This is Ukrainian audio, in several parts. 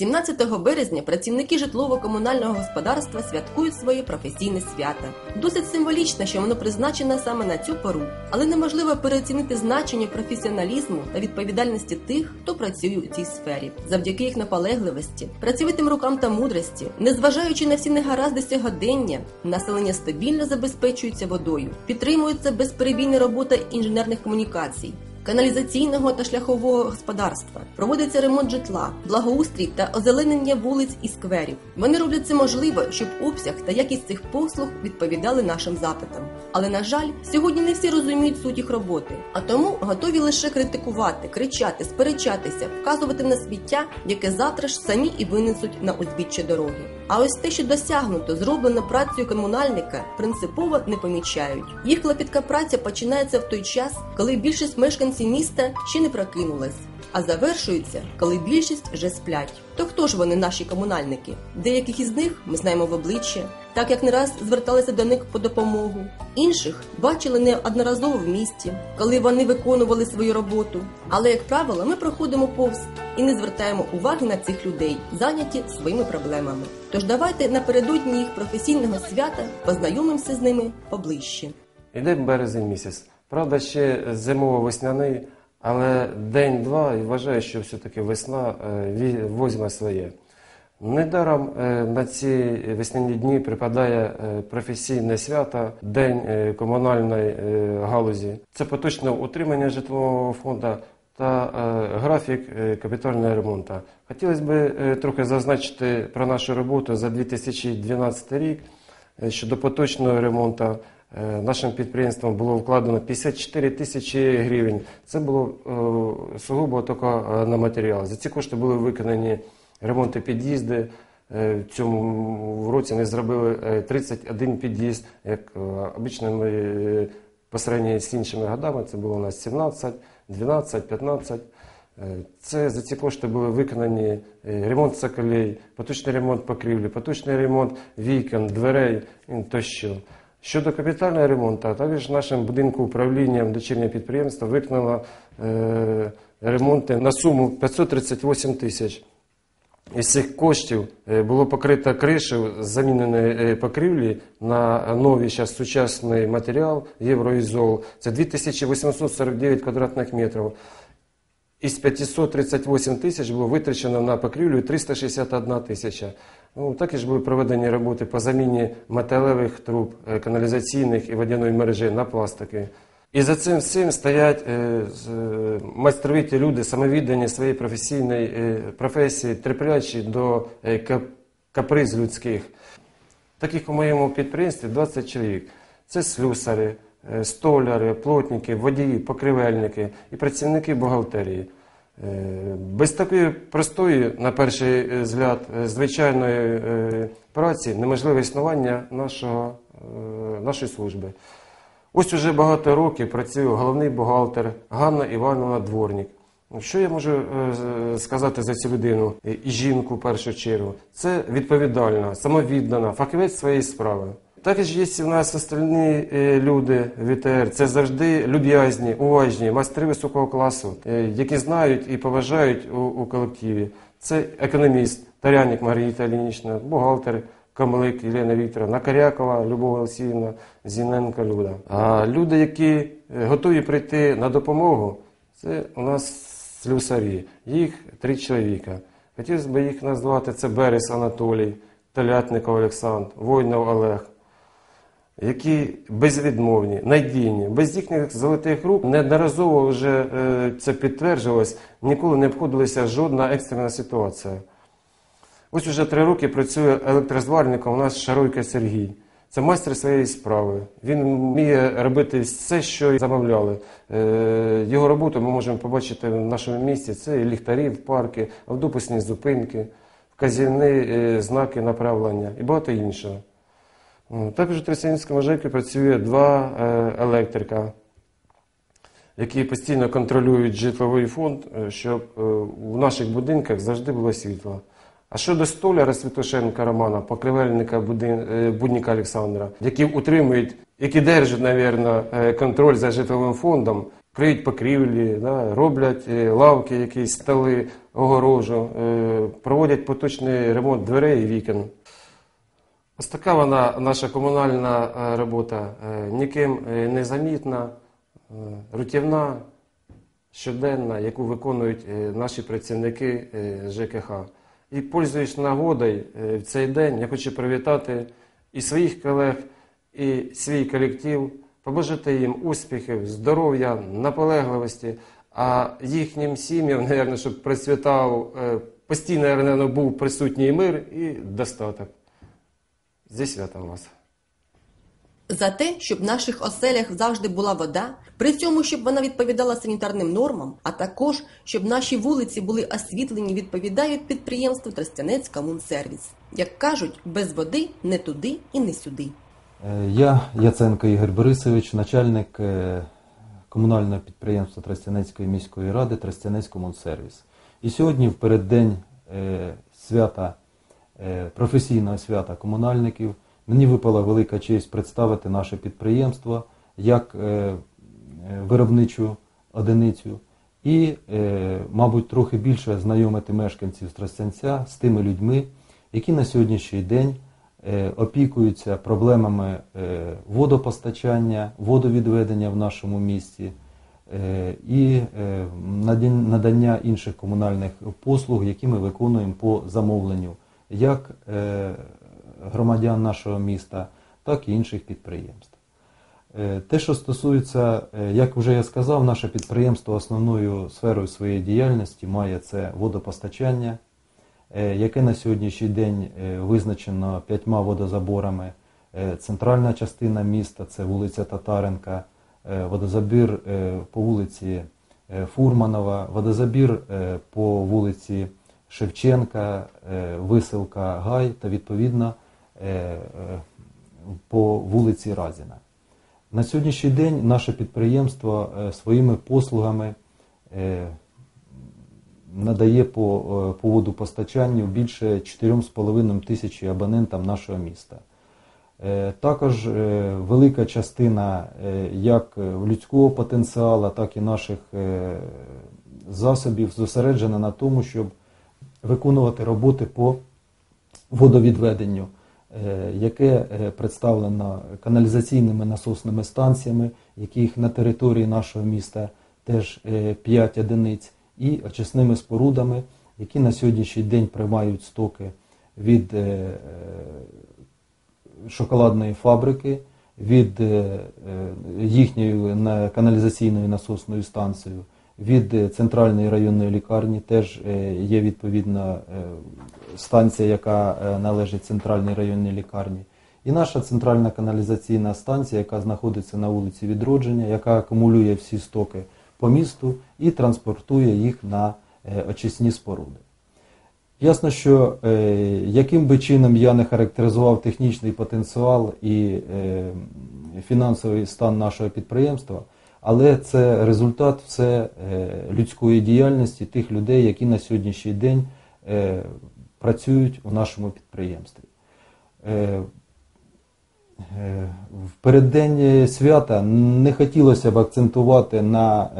17 березня працівники житлово-комунального господарства святкують своє професійне свято. Досить символічно, що воно призначене саме на цю пору, але неможливо переоцінити значення професіоналізму та відповідальності тих, хто працює у цій сфері, завдяки їх наполегливості, працьовитим рукам та мудрості, незважаючи на всі негаразди сьогодення, населення стабільно забезпечується водою, підтримується безперебійна робота інженерних комунікацій каналізаційного та шляхового господарства, проводиться ремонт житла, благоустрій та озеленення вулиць і скверів. Вони роблять це можливо, щоб обсяг та якість цих послуг відповідали нашим запитам. Але на жаль, сьогодні не всі розуміють суть їх роботи, а тому готові лише критикувати, кричати, сперечатися, вказувати на сміття, яке завтра ж самі і винесуть на узбіччя дороги. А ось те, що досягнуто, зроблено працею комунальника, принципово не помічають. Їх клопітка праця починається в той час, коли більшість мешканців міста ще не прокинулась, а завершується, коли більшість вже сплять. То хто ж вони, наші комунальники? Деяких із них ми знаємо в обличчя, так як не раз зверталися до них по допомогу. Інших бачили неодноразово в місті, коли вони виконували свою роботу. Але, як правило, ми проходимо повз і не звертаємо уваги на цих людей, зайняті своїми проблемами. Тож давайте напередодні їх професійного свята познайомимося з ними поближче. Іде березень місяць. Правда, ще зимово-весняний, але день-два і вважаю, що все-таки весна е, возьме своє. Недаром е, на ці весняні дні припадає е, професійне свято, День е, комунальної галузі. Це поточне утримання житлового фонду та графік капітального ремонту. Хотілося б трохи зазначити про нашу роботу за 2012 рік. Щодо поточного ремонту нашим підприємством було вкладено 54 тисячі гривень. Це було сугубо тільки на матеріал. За ці кошти були виконані ремонти під'їзди. Е, В цьому році ми зробили е, 31 під'їзд. Як е, обично ми е, з іншими годами, це було у нас 17, 12, 15. Е, Це за ці кошти були виконані е, ремонт соколей, поточний ремонт покрівлі, поточний ремонт вікон, дверей тощо. Щодо капітального ремонту, також нашим будинку управлінням дочірнє підприємство виконало е, ремонти на суму 538 тисяч. Із цих коштів е, було покрито кришу заміненої е, покрівлі на новий зараз сучасний матеріал Євроізол. Це 2849 квадратних метрів. Із 538 тисяч було витрачено на покрівлю 361 тисяча. Ну, також були проведені роботи по заміні металевих труб, е, каналізаційних і водяної мережі на пластики. І за цим всім стоять е, е, люди, самовіддані своєї професійної е, професії, терплячі до кап- каприз людських. Таких у моєму підприємстві 20 чоловік. Це слюсари, столяри, плотники, водії, покривельники і працівники бухгалтерії. Без такої простої, на перший взгляд, звичайної праці неможливе існування нашого, нашої служби. Ось уже багато років працює головний бухгалтер Ганна Івановна Дворник. Що я можу е, сказати за цю людину і жінку в першу чергу? Це відповідальна, самовіддана, фахівець своєї справи. Також є у нас остальні е, люди в ІТР. Це завжди люб'язні, уважні, майстри високого класу, е, які знають і поважають у, у колективі. Це економіст Таряник Маргарита Лінічна, бухгалтер Камлик Єлена Вікторовна, Корякова Любов Олексіївна, Зіненко Люда. А люди, які е, готові прийти на допомогу, це у нас слюсарі. Їх три чоловіка. Хотілося б їх назвати це Берес Анатолій, Телятников Олександр, Войнов Олег які безвідмовні, надійні, без їхніх золотих рук неодноразово вже е, це підтверджувалось, ніколи не обходилася жодна екстрена ситуація. Ось уже три роки працює електрозварником у нас Шаройка Сергій. Це майстер своєї справи. Він вміє робити все, що замовляли. Е, Його роботу ми можемо побачити в нашому місті. Це і ліхтарі в парки, автобусні зупинки, вказівні е, знаки направлення і багато іншого. Також у Тростянському ЖЕКі працює два е, електрика, які постійно контролюють житловий фонд, е, щоб е, в наших будинках завжди було світло. А щодо столяра Святошенка Романа, покривельника е, будніка Олександра, які утримують, які держать, мабуть, контроль за житловим фондом, криють покрівлі, да, роблять е, лавки, якісь столи, огорожу, е, проводять поточний ремонт дверей і вікон. Ось така вона наша комунальна е, робота, е, ніким е, не замітна, е, рутівна, щоденна, яку виконують е, наші працівники е, ЖКХ. І, пользуючись нагодою е, в цей день, я хочу привітати і своїх колег, і свій колектив, побажати їм успіхів, здоров'я, наполегливості, а їхнім сім'ям, мабуть, щоб процвітав, е, постійно, був присутній мир і достаток. Зі святом вас! За те, щоб в наших оселях завжди була вода, при цьому, щоб вона відповідала санітарним нормам, а також щоб наші вулиці були освітлені, відповідають підприємству Тростянець Комунсервіс. Як кажуть, без води не туди і не сюди. Е, Я Яценко Ігор Борисович, начальник е, комунального підприємства Тростянецької міської ради Тростянець Комунсервіс. І сьогодні, в переддень е, свята, професійного свята комунальників, мені випала велика честь представити наше підприємство як е, е, виробничу одиницю і, е, мабуть, трохи більше знайомити мешканців Тростянця з тими людьми, які на сьогоднішній день опікуються проблемами водопостачання, водовідведення в нашому місті і надання інших комунальних послуг, які ми виконуємо по замовленню як громадян нашого міста, так і інших підприємств. Е, Те, що стосується, е, як вже я сказав, наше підприємство основною сферою своєї діяльності має це водопостачання, е, яке на сьогоднішній день визначено п'ятьма водозаборами. Центральна частина міста це вулиця Татаренка, водозабір по вулиці Фурманова, водозабір по вулиці Шевченка, Виселка Гай та відповідно по вулиці Разіна. На сьогоднішній день наше підприємство е, своїми послугами е, надає по, е, по водопостачанню більше 4,5 тисячі абонентам нашого міста. Е, Також е, велика частина е, як е, людського потенціалу, так і наших е, засобів зосереджена на тому, щоб виконувати роботи по водовідведенню, е, яке е, представлено каналізаційними насосними станціями, яких на території нашого міста теж 5 одиниць, і очисними спорудами, які на сьогоднішній день приймають стоки від е, е, шоколадної фабрики, від е, е, їхньої каналізаційної насосної станцією, від е, центральної районної лікарні теж е, є відповідна е, станція, яка належить центральній районній лікарні. І наша центральна каналізаційна станція, яка знаходиться на вулиці Відродження, яка акумулює всі стоки по місту і транспортує їх на очисні споруди. Ясно, що яким би чином я не характеризував технічний потенціал і фінансовий стан нашого підприємства, але це результат все е, людської діяльності тих людей, які на сьогоднішній день е, працюють у нашому підприємстві. Е, В переддень свята не хотілося б акцентувати на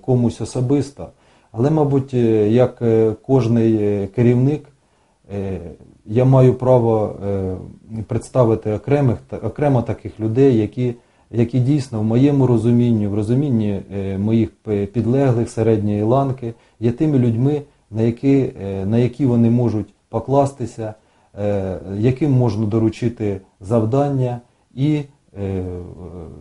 комусь особисто, але, мабуть, як кожний керівник, я маю право представити окремих, окремо таких людей, які, які дійсно в моєму розумінні, в розумінні е, моїх підлеглих середньої ланки, є тими людьми, на які, е, на які вони можуть покластися, е, яким можна доручити завдання і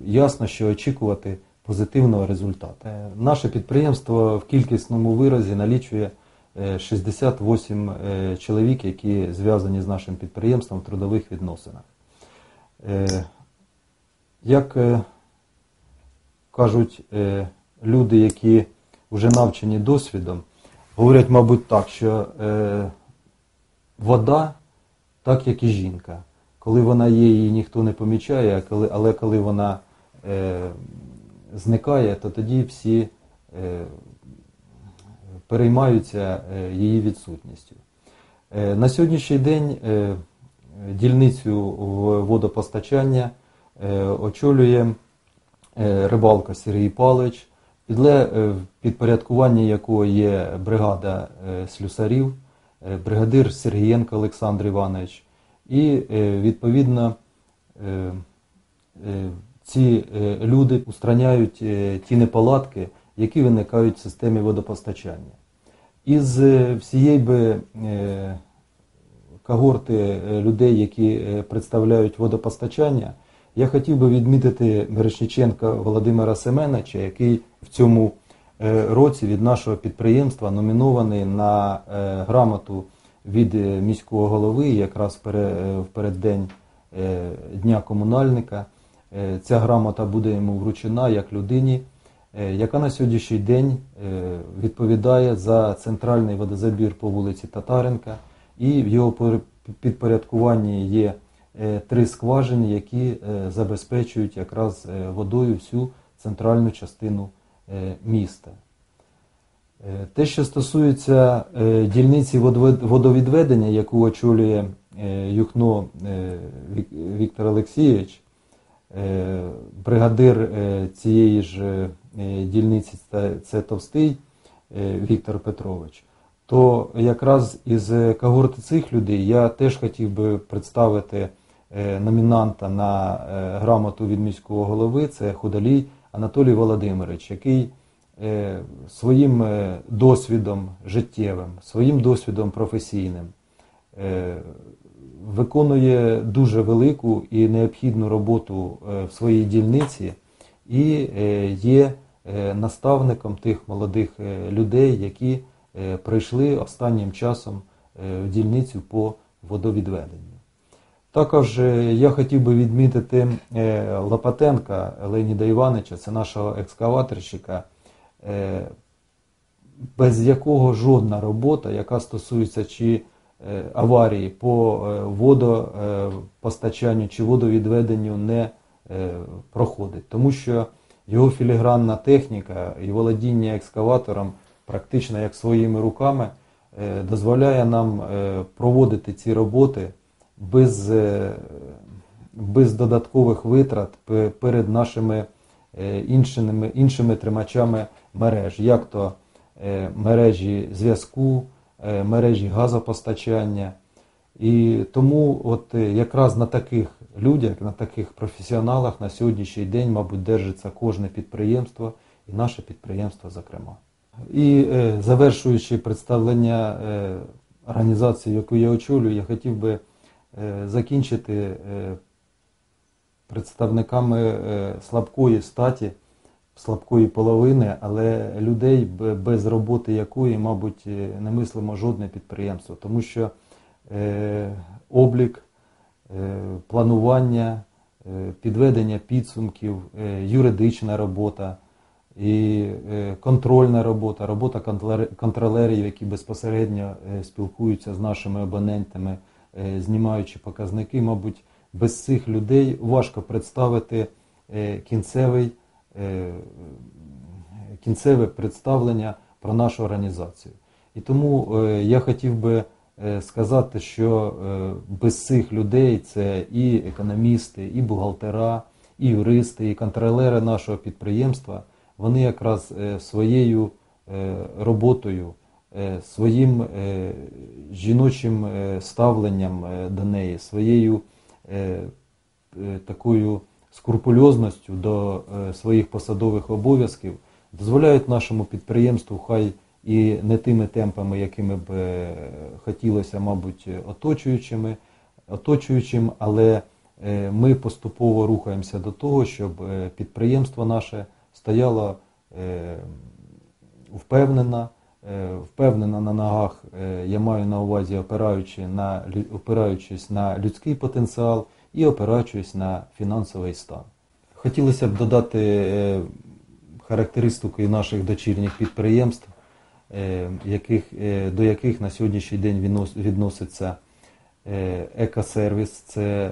ясно, що очікувати позитивного результату. Наше підприємство в кількісному виразі налічує е, 68 е, чоловік, які зв'язані з нашим підприємством в трудових відносинах. Як е, кажуть е, люди, які вже навчені досвідом, говорять, мабуть, так, що е, вода, так як і жінка. Коли вона є, її ніхто не помічає, але коли вона зникає, то тоді всі переймаються її відсутністю. На сьогоднішній день дільницю водопостачання очолює е, рибалка Сергій Палич підле, е, в підпорядкуванні якого є бригада е, слюсарів, е, бригадир Сергієнко Олександр Іванович. І е, відповідно е, е, ці е, люди устраняють е, ті неполадки, які виникають в системі водопостачання. Із е, всієї би е, когорти е, людей, які е, представляють водопостачання, я хотів би відмітити Мирошниченка Володимира Семеновича, який в цьому е, році від нашого підприємства номінований на е, грамоту від е, міського голови, якраз в пере- в переддень Дня комунальника. Ця грамота буде йому вручена як людині, яка на сьогоднішній день відповідає за центральний водозабір по вулиці Татаренка, і в його пор- підпорядкуванні є три скважини, які е, забезпечують якраз е, водою всю центральну частину е, міста. Е, Те, що стосується е, дільниці водовідведення, яку очолює е, Юхно е, Віктор Олексійович, е, бригадир е, цієї ж е, дільниці це- Товстий е, Віктор Петрович, то якраз із когорти цих людей я теж хотів би представити е, номінанта на е, грамоту від міського голови, це Худолій Анатолій Володимирович, який е, своїм е, досвідом життєвим, своїм досвідом професійним е, виконує дуже велику і необхідну роботу е, в своїй дільниці і е, є е, наставником тих молодих е, людей, які е, прийшли останнім часом е, в дільницю по водовідведенню. Також е, я хотів би відмітити е, Лопатенка Леоніда Івановича, це нашого екскаваторщика, е, без якого жодна робота, яка стосується чи аварії по водопостачанню чи водовідведенню, не проходить. Тому що його філігранна техніка і володіння екскаватором практично як своїми руками дозволяє нам проводити ці роботи без, е, без додаткових витрат перед нашими е, іншими, іншими тримачами мереж, як то е, мережі зв'язку, мережі газопостачання. І тому от якраз на таких людях, на таких професіоналах на сьогоднішній день, мабуть, держиться кожне підприємство і наше підприємство, зокрема. І завершуючи представлення організації, яку я очолюю, я хотів би закінчити е, представниками е, слабкої статі, слабкої половини, але людей, без роботи якої, мабуть, е, не мислимо жодне підприємство, тому що е, облік, е, планування, е, підведення підсумків, е, юридична робота і е, контрольна робота, робота контролерів, які безпосередньо е, спілкуються з нашими абонентами, е, знімаючи показники, мабуть, без цих людей важко представити е, кінцевий, е, кінцеве представлення про нашу організацію. І тому е, я хотів би е, сказати, що е, без цих людей це і економісти, і бухгалтера, і юристи, і контролери нашого підприємства, вони якраз е, своєю е, роботою, е, своїм е, жіночим е, ставленням е, до неї, своєю е, е, такою скрупульозністю до е, своїх посадових обов'язків дозволяють нашому підприємству, хай і не тими темпами, якими б е, хотілося, мабуть, оточуючими, оточуючим, але е, ми поступово рухаємося до того, щоб е, підприємство наше стояло е, впевнено, е, впевнено на ногах, е, я маю на увазі, опираючи на, опираючись на людський потенціал і опираючись на фінансовий стан. Хотілося б додати е, характеристикою наших дочірніх підприємств, яких, до яких на сьогоднішній день відноситься екосервіс, це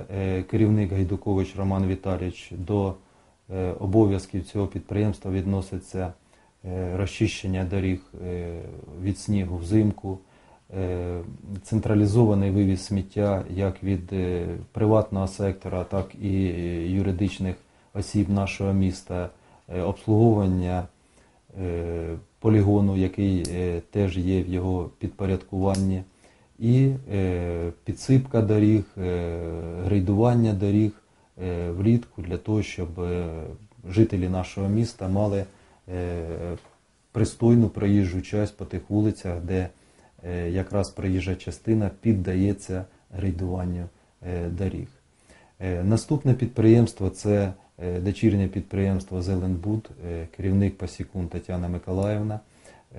керівник Гайдукович Роман Віталійович. До обов'язків цього підприємства відноситься розчищення доріг е, від снігу взимку, е, централізований вивіз сміття як від е, приватного сектора, так і е, юридичних осіб нашого міста, е, обслуговування е, полігону, який е, теж є в його підпорядкуванні, і е, підсипка доріг, е, грейдування доріг е, влітку для того, щоб е, жителі нашого міста мали е, пристойну проїжджу часть по тих вулицях, де е, якраз проїжджа частина піддається грейдуванню е, доріг. Е, Наступне підприємство це е, дочірнє підприємство Зеленбуд, е, керівник Пасікун Тетяна Миколаївна,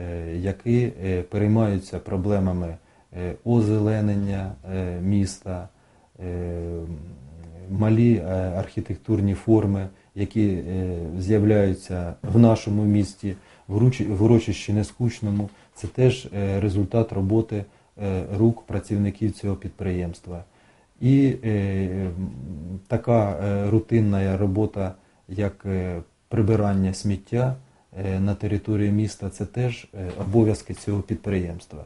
е, які е, переймаються проблемами е, озеленення е, міста, е, малі е, архітектурні форми, які е, з'являються в нашому місті, в урочищі Нескучному. Це теж е, результат роботи е, рук працівників цього підприємства. І така рутинна робота, як прибирання сміття на території міста, це теж обов'язки цього підприємства.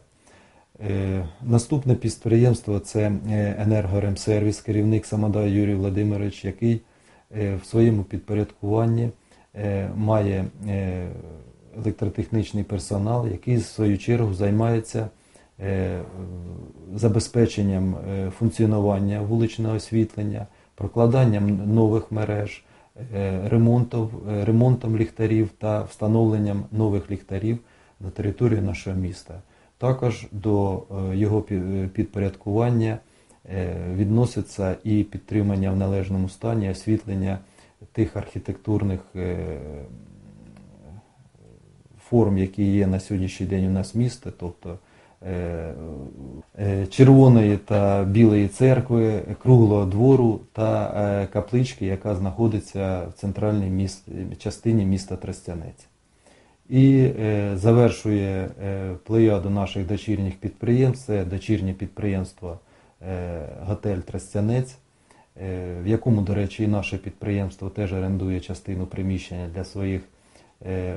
Наступне підприємство це енергоремсервіс, керівник Самода Юрій Владимирович, який в своєму підпорядкуванні е, має е, електротехнічний персонал, який в свою чергу займається е, забезпеченням е, функціонування вуличного освітлення, прокладанням нових мереж, е, ремонтом, е, ремонтом ліхтарів та встановленням нових ліхтарів на території нашого міста. Також до е, його пі- підпорядкування е, відноситься і підтримання в належному стані освітлення тих архітектурних е, форм, які є на сьогоднішній день у нас міста, тобто е, е, червоної та білої церкви, круглого двору та е, каплички, яка знаходиться в центральній міст, частині міста Тростянець. І е, завершує е, плеяду наших дочірніх підприємств, це дочірнє підприємство е, Готель Тростянець, е, в якому, до речі, і наше підприємство теж орендує частину приміщення для своїх е,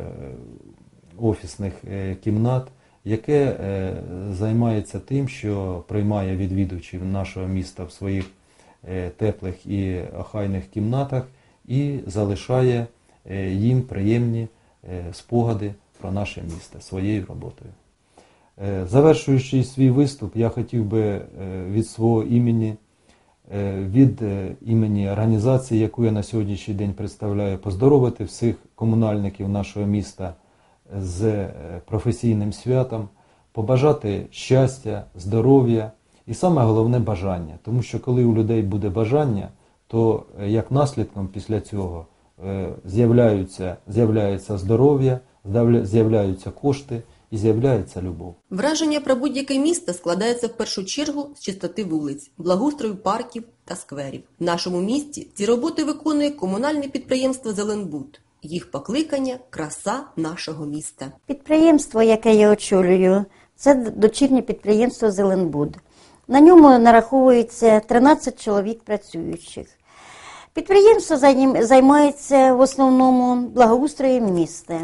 офісних е, кімнат, яке е, займається тим, що приймає відвідувачів нашого міста в своїх е, теплих і охайних кімнатах і залишає е, їм приємні е, спогади про наше місто своєю роботою. Е, Завершуючи свій виступ, я хотів би е, від свого імені, е, від імені організації, яку я на сьогоднішній день представляю, поздоровити всіх комунальників нашого міста з професійним святом, побажати щастя, здоров'я і саме головне бажання. Тому що коли у людей буде бажання, то як наслідком після цього з'являється здоров'я, з'являються кошти і з'являється любов. Враження про будь-яке місто складається в першу чергу з чистоти вулиць, благоустрою парків та скверів. В нашому місті ці роботи виконує комунальне підприємство Зеленбуд. Їх покликання краса нашого міста. Підприємство, яке я очолюю, це дочірнє підприємство Зеленбуд. На ньому нараховується 13 чоловік працюючих. Підприємство займається в основному благоустроєм міста.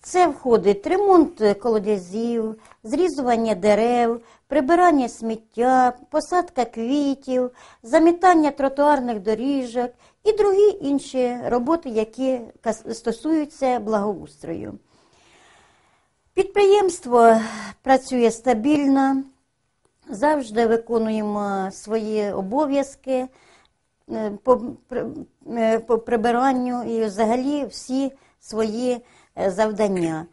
Це входить ремонт колодязів, зрізування дерев, прибирання сміття, посадка квітів, замітання тротуарних доріжок і другі інші роботи, які стосуються благоустрою. Підприємство працює стабільно, завжди виконуємо свої обов'язки е, е, по прибиранню і взагалі всі свої е, завдання.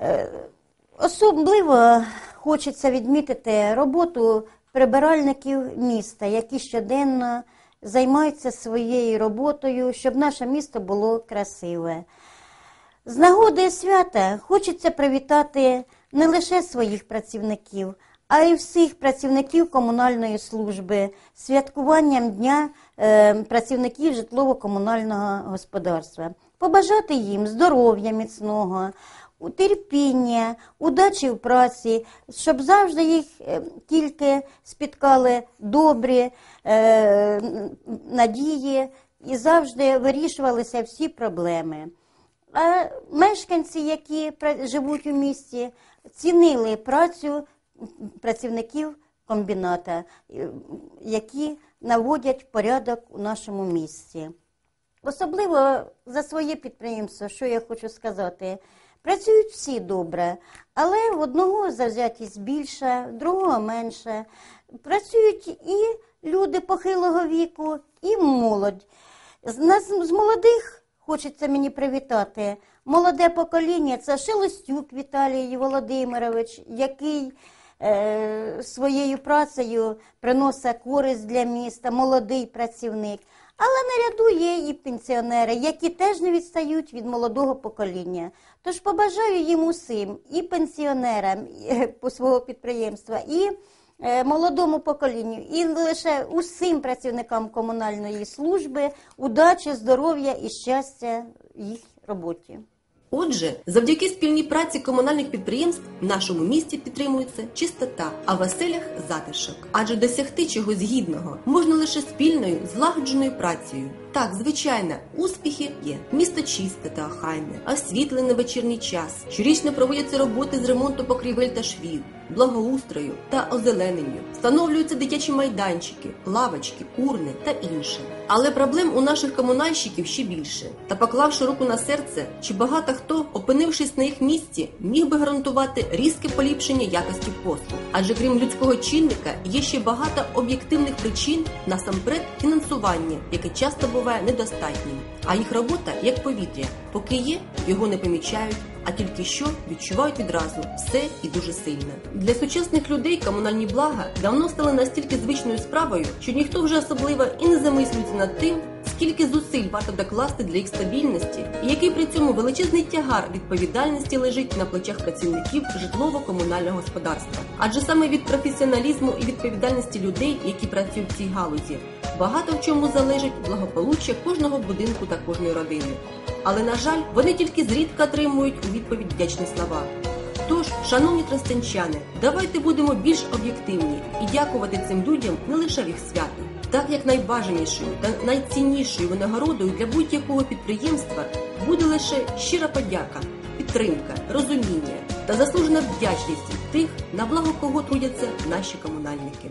Е, Особливо хочеться відмітити роботу прибиральників міста, які щоденно займаються своєю роботою, щоб наше місто було красиве. З нагоди свята хочеться привітати не лише своїх працівників, а й всіх працівників комунальної служби святкуванням Дня е, працівників житлово-комунального господарства. Побажати їм здоров'я міцного, терпіння, удачі в праці, щоб завжди їх е, тільки спіткали добрі е, надії і завжди вирішувалися всі проблеми. А мешканці, які живуть у місті, цінили працю працівників комбіната, е, які наводять порядок у нашому місті. Особливо за своє підприємство, що я хочу сказати, Працюють всі добре, але в одного завзятість більша, в другого менше. Працюють і люди похилого віку, і молодь. З нас з молодих хочеться мені привітати. Молоде покоління це Шелестюк Віталій Володимирович, який своєю працею приносить користь для міста, молодий працівник. Але наряду є і пенсіонери, які теж не відстають від молодого покоління. Тож побажаю їм усім, і пенсіонерам по свого підприємства, і е, молодому поколінню, і лише усім працівникам комунальної служби удачі, здоров'я і щастя в їх роботі. Отже, завдяки спільній праці комунальних підприємств в нашому місті підтримується чистота, а в оселях затишок. Адже досягти чогось гідного можна лише спільною злагодженою працею. Так, звичайно, успіхи є. Місто чисте та охайне, освітлене вечірній час. Щорічно проводяться роботи з ремонту покрівель та швів, благоустрою та озелененню. Встановлюються дитячі майданчики, лавочки, урни та інше. Але проблем у наших комунальщиків ще більше. Та поклавши руку на серце, чи багато хто, опинившись на їх місці, міг би гарантувати різке поліпшення якості послуг. Адже крім людського чинника, є ще багато об'єктивних причин, насамперед фінансування, яке часто буває недостатнім. А їх робота як повітря, поки є, його не помічають. А тільки що відчувають відразу все і дуже сильно. Для сучасних людей комунальні блага давно стали настільки звичною справою, що ніхто вже особливо і не замислюється над тим, скільки зусиль варто докласти для їх стабільності, і який при цьому величезний тягар відповідальності лежить на плечах працівників житлово-комунального господарства. Адже саме від професіоналізму і відповідальності людей, які працюють в цій галузі, багато в чому залежить благополуччя кожного будинку та кожної родини. Але на жаль, вони тільки зрідка отримують у відповідь вдячні слова. Тож, шановні тростянчани, давайте будемо більш об'єктивні і дякувати цим людям не лише в їх свято, так як найбажанішою та найціннішою винагородою для будь-якого підприємства буде лише щира подяка, підтримка, розуміння та заслужена вдячність тих, на благо кого трудяться наші комунальники.